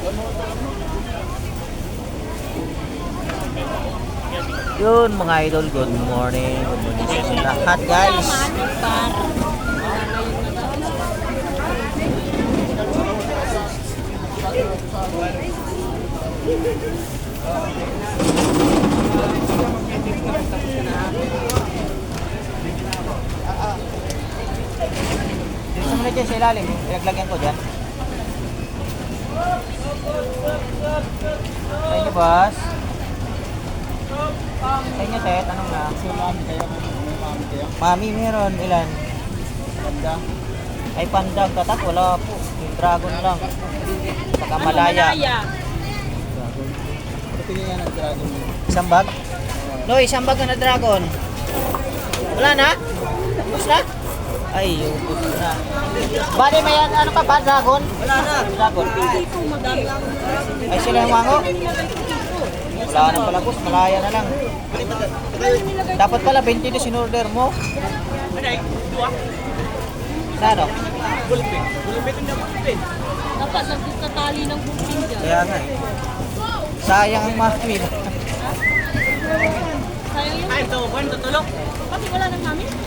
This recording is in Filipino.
Yun mga idol, good morning. Good morning sa lahat guys. Dito sa muna dyan sa ilalim, ilaglagyan ko dyan. Sa inyo boss. Sa inyo Tet, anong na? Mami meron, ilan? Panda. Ay panda, katak, wala po. Yung dragon lang. Saka malaya. Isang bag? No, isang bag na dragon. Wala na? Ubus na? Ay, ubus na. Bali, may an- ano ka ba, dragon? Wala na. Dragon. Ay, sila yung wango? Wala na pala, boss. Malaya na lang. Dapat pala 20 na sinorder mo. Na ano? Dapat nagtatali ng bukting dyan. Kaya nga eh. Sayang ang mahal. Sayang yun. Ay, ito, buwan, tutulog. Pati wala nang namin.